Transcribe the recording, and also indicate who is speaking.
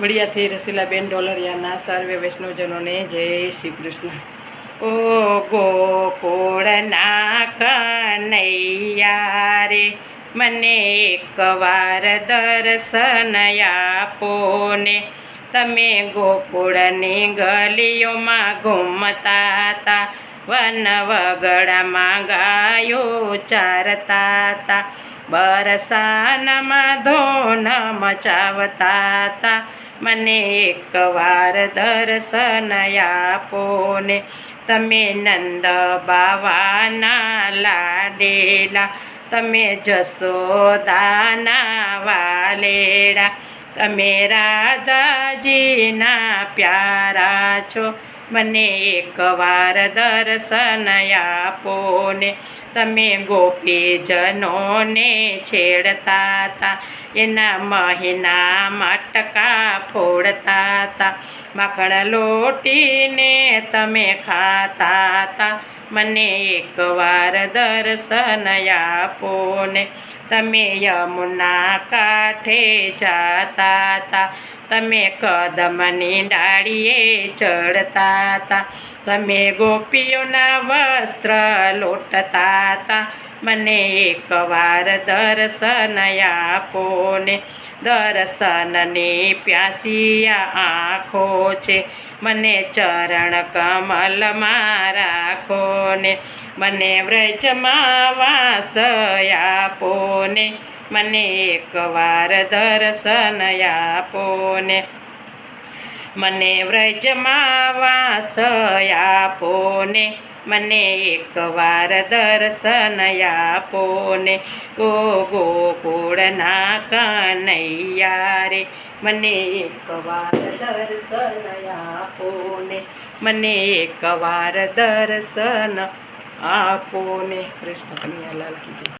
Speaker 1: વડિયાથી રસીલાબેન ડોલરિયાના સર્વે વૈષ્ણવજનોને જય શ્રી કૃષ્ણ. ઓ ગોકુળના કનૈયા રે મને એકવાર દર્શન આપો ને તમે ગોકુળની ગલીઓમાં ઘૂમતા હતા વન વગડામાં ગાયો ચારતા હતા બરસાનામાં ધોન મચાવતા તા મને એકવાર દર્શન આપો ને તમે નંદ બાવાના લાડેલા. તમે જસોદાના વાલેડા. તમે રાધાજીના પ્યારા છો. મને એકવાર દર્શન આપો ને તમે ગોપીજનોને છેડતા હતા એના મહિના મટકા ફોડતા હતા માખણ લોટીને તમે ખાતા હતા મને એકવાર દર્શન આપો ને. તમે યમુના કાંઠે જાતા હતા તમે કદમની ડાળીએ ચડતા હતા તમે ગોપીઓના વસ્ત્ર લોટતા હતા મને એકવાર દર્શન આપો ને દર્શનની પ્યાસિયા આંખો છે. મને ચરણ કમલમાં રાખો ને મને વ્રજમાં વાસ આપો ને મને એકવાર દર્શન આપો ને મને વ્રજમાં વાસ આપો ને મને એકવાર દર્શન આપો ને ગો ગોકુળના કનૈયા રે મને એકવાર દર્શન આપો ને મને એકવાર દર્શન આપો ને કૃષ્ણ કનૈયાલાલ કી જય.